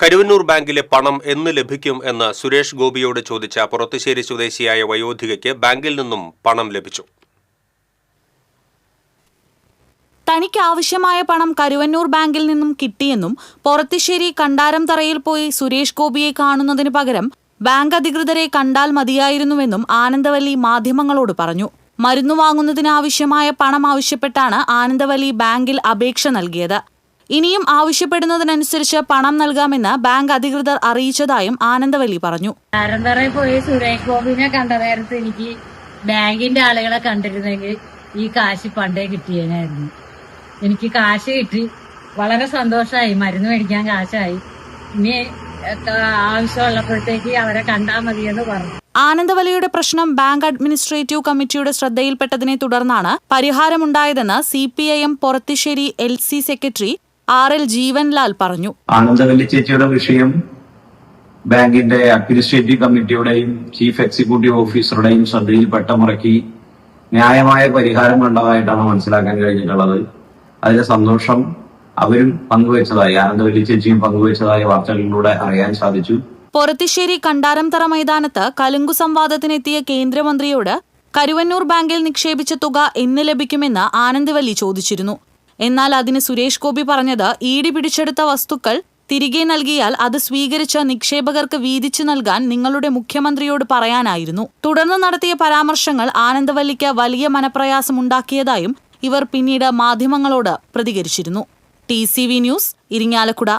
കരുവന്നൂർ ബാങ്കിലെ പണം എന്ന് ലഭിക്കും എന്ന് സുരേഷ് ഗോപിയോട് ചോദിച്ച പുറത്തുശ്ശേരി സ്വദേശിയായ വയോധികയ്ക്ക് ബാങ്കിൽ നിന്നും പണം ലഭിച്ചു. തനിക്ക് ആവശ്യമായ പണം കരുവന്നൂർ ബാങ്കിൽ നിന്നും കിട്ടിയെന്നും പുറത്തുശ്ശേരി കണ്ടാരം തറയിൽ പോയി സുരേഷ് ഗോപിയെ കാണുന്നതിന് പകരം ബാങ്ക് അധികൃതരെ കണ്ടാൽ മതിയായിരുന്നുവെന്നും ആനന്ദവല്ലി മാധ്യമങ്ങളോട് പറഞ്ഞു. മരുന്ന് വാങ്ങുന്നതിനാവശ്യമായ പണം ആവശ്യപ്പെട്ടാണ് ആനന്ദവല്ലി ബാങ്കിൽ അപേക്ഷ നൽകിയത്. ഇനിയും ആവശ്യപ്പെടുന്നതിനനുസരിച്ച് പണം നൽകാമെന്ന് ബാങ്ക് അധികൃതർ അറിയിച്ചതായും ആനന്ദവല്ലി പറഞ്ഞു. പോയി സുരേഷ് ഗോപിനെ കണ്ട നേരത്ത് എനിക്ക് ബാങ്കിന്റെ ആളുകളെ കണ്ടിരുന്നെങ്കിൽ ഈ കാശ് പണ്ടേ കിട്ടിയേനായിരുന്നു. എനിക്ക് കാശ് കിട്ടി. വളരെ സന്തോഷമായി മരുന്ന് മേടിക്കാൻ കാശായി. ഇനി ആവശ്യമുള്ളപ്പോഴത്തേക്ക് അവരെ കണ്ടാൽ മതിയെന്ന് പറഞ്ഞു. ആനന്ദവലിയുടെ പ്രശ്നം ബാങ്ക് അഡ്മിനിസ്ട്രേറ്റീവ് കമ്മിറ്റിയുടെ ശ്രദ്ധയിൽപ്പെട്ടതിനെ തുടർന്നാണ് പരിഹാരമുണ്ടായതെന്ന് C P I M Porathissery L C secretary R L Jeevanlal പറഞ്ഞു. ആനന്ദവല്ലി ചേച്ചിയുടെ വിഷയം ബാങ്കിന്റെ അഡ്മിനിസ്ട്രേറ്റീവ് കമ്മിറ്റിയുടെയും ചീഫ് എക്സിക്യൂട്ടീവ് ഓഫീസറുടെയും ശ്രദ്ധയിൽ പെട്ടമുറക്കി ന്യായമായ പരിഹാരം കണ്ടതായിട്ടാണ് മനസ്സിലാക്കാൻ കഴിഞ്ഞിട്ടുള്ളത്. അതിന്റെ സന്തോഷം അവരും പങ്കുവച്ചതായി ആനന്ദവല്ലി ചേച്ചിയും പങ്കുവച്ചതായി വാർത്തകളിലൂടെ അറിയാൻ സാധിച്ചു. പൊറത്തിശ്ശേരി കണ്ടാരംതറ മൈതാനത്ത് കലുങ്കു സംവാദത്തിനെത്തിയ കേന്ദ്രമന്ത്രിയോട് കരുവന്നൂർ ബാങ്കിൽ നിക്ഷേപിച്ച തുക എന്ന് ലഭിക്കുമെന്ന് ആനന്ദവല്ലി ചോദിച്ചിരുന്നു. എന്നാൽ അതിന് സുരേഷ് ഗോപി പറഞ്ഞത് ഈടി പിടിച്ചെടുത്ത വസ്തുക്കൾ തിരികെ നൽകിയാൽ അത് സ്വീകരിച്ച നിക്ഷേപകർക്ക് വീതിച്ചു നൽകാൻ നിങ്ങളുടെ മുഖ്യമന്ത്രിയോട് പറയാനായിരുന്നു. തുടർന്ന് നടത്തിയ പരാമർശങ്ങൾ ആനന്ദവല്ലിക്ക് വലിയ മനപ്രയാസമുണ്ടാക്കിയതായും ഇവർ പിന്നീട് മാധ്യമങ്ങളോട് പ്രതികരിച്ചിരുന്നു. T news Irinjalakuda.